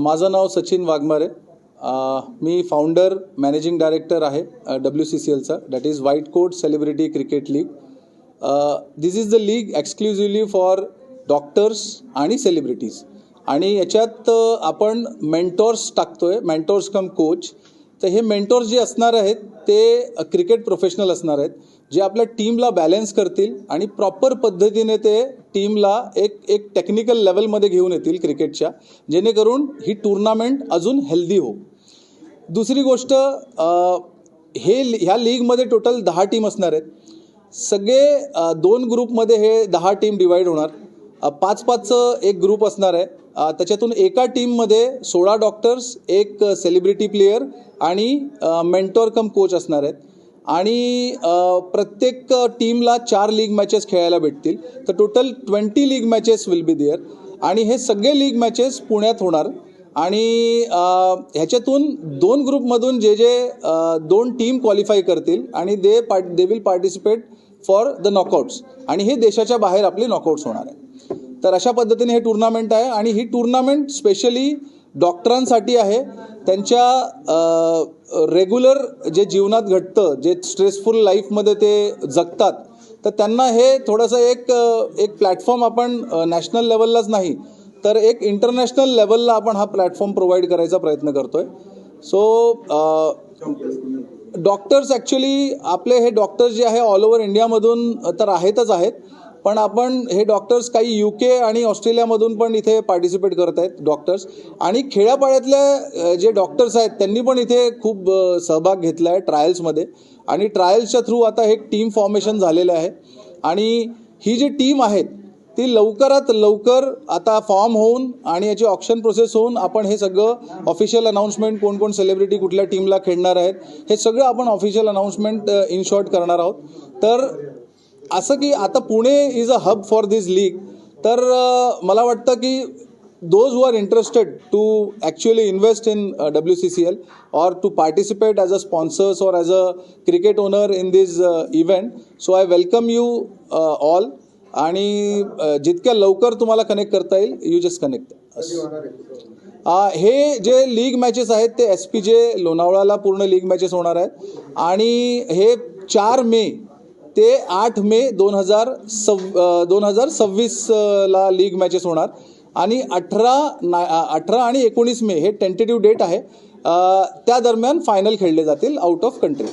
माझं नाव सचिन वाघमारे. मी फाउंडर मॅनेजिंग डायरेक्टर आहे W C C एलचा that is white coat celebrity cricket league this is the league exclusively for doctors आणि celebrities आणि याच्यात आपण मेंटॉर्स टाकतोय. मेंटॉर्स कम कोच तर हे मेंटॉर्स जे असणार आहेत ते क्रिकेट प्रोफेशनल असणार आहेत जे आपल्या टीमला बॅलन्स करतील आणि प्रॉपर पद्धतीने ते टीमला एक एक टेक्निकल लेवलमध्ये घेऊन येतील क्रिकेटच्या जेणेकरून ही टुर्नामेंट अजून हेल्दी हो. दुसरी गोष्ट हे ह्या लीगमध्ये टोटल दहा टीम असणार आहेत. सगळे दोन ग्रुपमध्ये हे दहा टीम डिवाईड होणार. पाच पाचचं एक ग्रुप असणार आहे. त्याच्यातून एका टीममध्ये सोळा डॉक्टर्स एक सेलिब्रिटी प्लेयर आणि मेंटॉर कम कोच असणार आहेत. आणि प्रत्येक टीमला चार लीग मॅचेस खेळायला भेटतील. तर total twenty league matches will be there आणि हे सगळे लीग मॅचेस पुण्यात होणार. आणि ह्याच्यातून दोन ग्रुपमधून जे जे दोन टीम क्वालिफाय करतील आणि they part they will participate for the knockouts आणि हे देशाच्या बाहेर आपले नॉकआउट्स होणार आहे तर अशा पद्धतीने हे टुर्नामेंट आहे आणि ही टुर्नामेंट स्पेशली डॉक्टरांसाठी आहे. त्यांच्या रेग्युलर जे जीवनात घडतं जे स्ट्रेसफुल लाईफमध्ये ते जगतात तर त्यांना हे थोडंसं एक एक प्लॅटफॉर्म आपण नॅशनल लेवललाच नाही तर एक इंटरनॅशनल लेवलला आपण हा प्लॅटफॉर्म प्रोव्हाइड करायचा प्रयत्न करतोय. सो डॉक्टर्स ॲक्च्युली आपले हे डॉक्टर्स जे आहे ऑल ओव्हर इंडियामधून तर आहेतच आहेत. पण आपण हे डॉक्टर्स काही यू के आणि ऑस्ट्रेलियामधून पण इथे पार्टिसिपेट करत आहेत डॉक्टर्स आणि खेड्यापाड्यातल्या जे डॉक्टर्स आहेत त्यांनी पण इथे खूप सहभाग घेतला आहे ट्रायल्समध्ये आणि ट्रायल्सच्या थ्रू आता हे टीम फॉर्मेशन झालेलं आहे. आणि ही जी टीम आहेत ती लवकरात लवकर आता फॉर्म होऊन आणि याची ऑप्शन प्रोसेस होऊन आपण हे सगळं ऑफिशियल अनाऊन्समेंट कोण कोण सेलिब्रिटी कुठल्या टीमला खेळणार आहेत हे सगळं आपण ऑफिशियल अनाऊन्समेंट इन शॉर्ट करणार आहोत. तर असं की आता Pune is a hub for this league तर मला वाटतं की those who are interested to actually invest in W C C L or to participate as a sponsors or as a cricket owner in this event so I welcome you all आणि जितक्या लवकर तुम्हाला connect करता येईल you just connect हे जे league matches आहेत ते एस पी जे लोणावळ्याला पूर्ण लीग मॅचेस होणार आहेत. आणि हे चार मे ते आठ मे दोन हजार सव् दोन हजार सव्वीसला लीग मॅचेस होणार. आणि अठरा ना अठरा आणि एकोणीस मे हे टेंटेटिव्ह डेट आहे. त्या दरम्यान फायनल खेळले जातील आउट ऑफ कंट्री